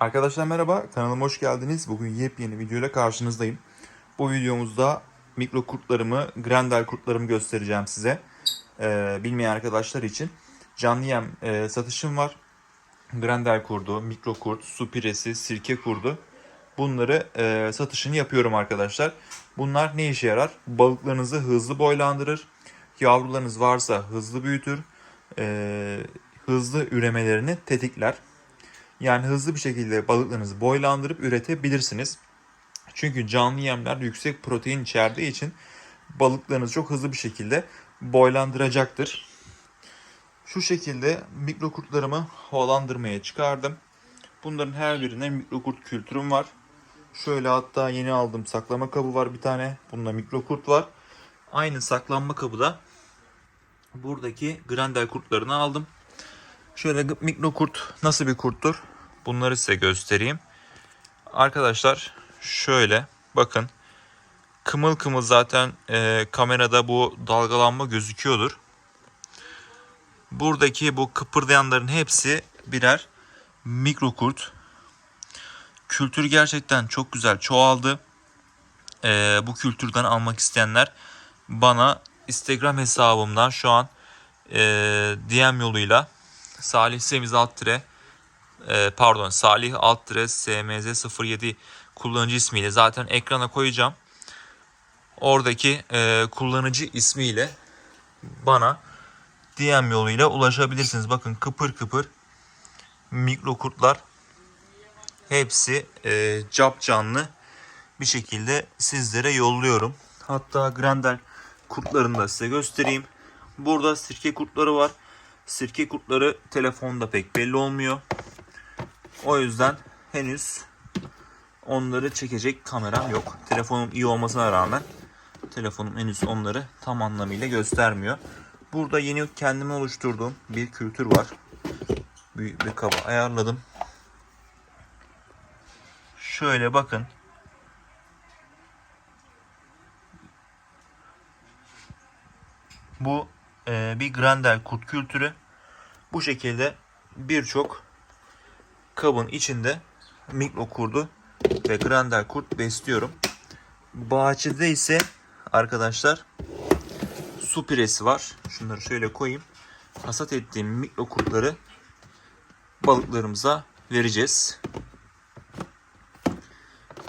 Arkadaşlar merhaba, kanalıma hoş geldiniz. Bugün yepyeni videoyla karşınızdayım. Bu videomuzda mikro kurtlarımı, Grendel kurtlarımı göstereceğim size. Ee, bilmeyen arkadaşlar için. Canlı yem e, satışım var. Grendel kurdu, mikro kurt, su piresi, sirke kurdu. Bunları e, satışını yapıyorum arkadaşlar. Bunlar ne işe yarar? Balıklarınızı hızlı boylandırır. Yavrularınız varsa hızlı büyütür. e, hızlı üremelerini tetikler. Yani hızlı bir şekilde balıklarınızı boylandırıp üretebilirsiniz. Çünkü canlı yemler yüksek protein içerdiği için balıklarınızı çok hızlı bir şekilde boylandıracaktır. Şu şekilde mikro kurtlarımı havalandırmaya çıkardım. Bunların her birine mikro kurt kültürüm var. Şöyle hatta yeni aldım saklama kabı var bir tane. Bunda mikro kurt var. Aynı saklanma kabı da buradaki Grendel kurtlarını aldım. Şöyle mikro kurt nasıl bir kurttur? Bunları size göstereyim. Arkadaşlar şöyle bakın. Kımıl kımıl zaten e, kamerada bu dalgalanma gözüküyordur. Buradaki bu kıpırdayanların hepsi birer mikro kurt. Kültür gerçekten çok güzel çoğaldı. E, bu kültürden almak isteyenler bana Instagram hesabımdan şu an e, DM yoluyla Salih Semiz alt e, pardon Salih alt tire SMZ 07 kullanıcı ismiyle zaten ekrana koyacağım. Oradaki e, kullanıcı ismiyle bana DM yoluyla ulaşabilirsiniz. Bakın kıpır kıpır mikro kurtlar hepsi e, cap canlı bir şekilde sizlere yolluyorum. Hatta Grendel kurtlarını da size göstereyim. Burada sirke kurtları var. Sirke kurtları telefonda pek belli olmuyor. O yüzden henüz onları çekecek kameram yok. Telefonum iyi olmasına rağmen telefonum henüz onları tam anlamıyla göstermiyor. Burada yeni kendime oluşturduğum bir kültür var. Büyük bir kaba ayarladım. Şöyle bakın. Bu bir Grendel kurt kültürü. Bu şekilde birçok kabın içinde mikro kurdu ve Grendel kurt besliyorum. Bahçede ise arkadaşlar su piresi var. Şunları şöyle koyayım. Hasat ettiğim mikro kurtları balıklarımıza vereceğiz.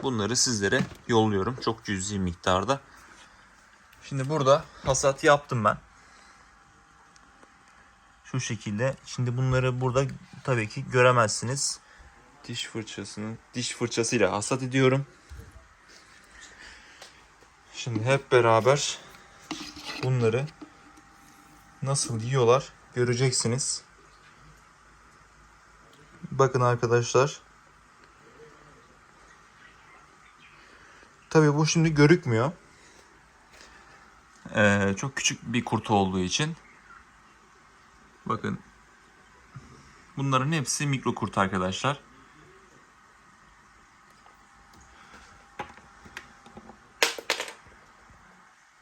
Bunları sizlere yolluyorum. Çok cüzi miktarda. Şimdi burada hasat yaptım ben. Şu şekilde. Şimdi bunları burada tabii ki göremezsiniz. Diş fırçasının diş fırçasıyla hasat ediyorum. Şimdi hep beraber bunları nasıl yiyorlar göreceksiniz. Bakın arkadaşlar. Tabii bu şimdi görükmüyor. Ee, çok küçük bir kurt olduğu için. Bakın. Bunların hepsi mikro kurt arkadaşlar.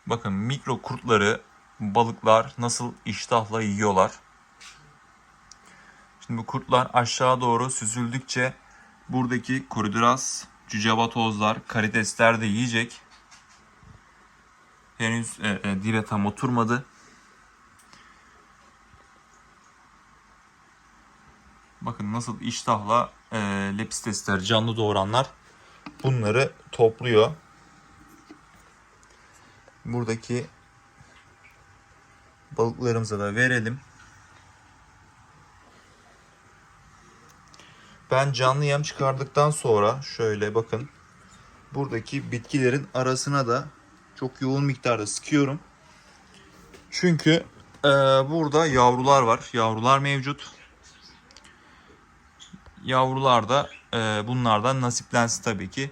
Bakın mikro kurtları balıklar nasıl iştahla yiyorlar. Şimdi bu kurtlar aşağı doğru süzüldükçe buradaki koriduras, cücevatozlar, karidesler de yiyecek. Henüz e, e, dibe tam oturmadı. Bakın nasıl iştahla e, lepistesler, canlı doğuranlar bunları topluyor. Buradaki balıklarımıza da verelim. Ben canlı yem çıkardıktan sonra şöyle bakın. Buradaki bitkilerin arasına da çok yoğun miktarda sıkıyorum. Çünkü e, burada yavrular var. Yavrular mevcut. Yavrular da e, bunlardan nasiplensin tabii ki.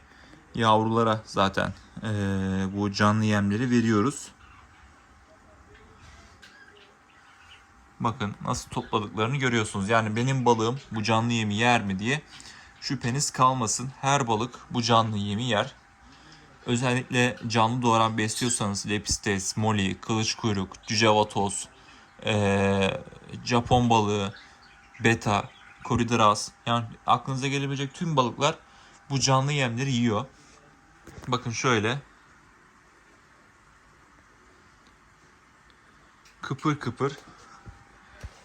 Yavrulara zaten e, bu canlı yemleri veriyoruz. Bakın nasıl topladıklarını görüyorsunuz. Yani benim balığım bu canlı yemi yer mi diye şüpheniz kalmasın. Her balık bu canlı yemi yer. Özellikle canlı doğaran besliyorsanız lepistes, moli, kılıç kuyruk, cücevatoz, ee, Japon balığı, beta koridoras. Yani aklınıza gelebilecek tüm balıklar bu canlı yemleri yiyor. Bakın şöyle. Kıpır kıpır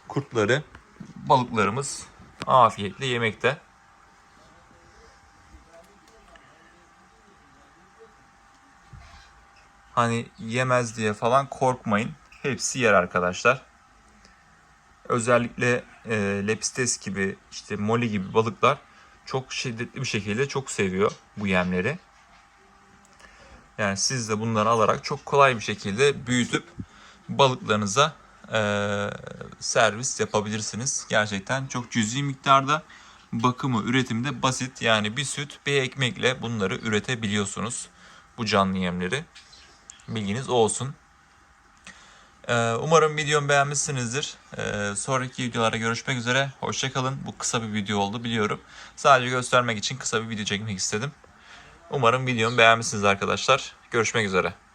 kurtları balıklarımız afiyetle yemekte. Hani yemez diye falan korkmayın. Hepsi yer arkadaşlar. Özellikle e, lepistes gibi işte moli gibi balıklar çok şiddetli bir şekilde çok seviyor bu yemleri. Yani siz de bunları alarak çok kolay bir şekilde büyütüp balıklarınıza e, servis yapabilirsiniz. Gerçekten çok cüzi miktarda bakımı, üretimi de basit. Yani bir süt, bir ekmekle bunları üretebiliyorsunuz. Bu canlı yemleri. Bilginiz olsun. Ee, Umarım videomu beğenmişsinizdir. Ee, Sonraki videolarda görüşmek üzere. Hoşçakalın. Bu kısa bir video oldu biliyorum. Sadece göstermek için kısa bir video çekmek istedim. Umarım videomu beğenmişsiniz arkadaşlar. Görüşmek üzere.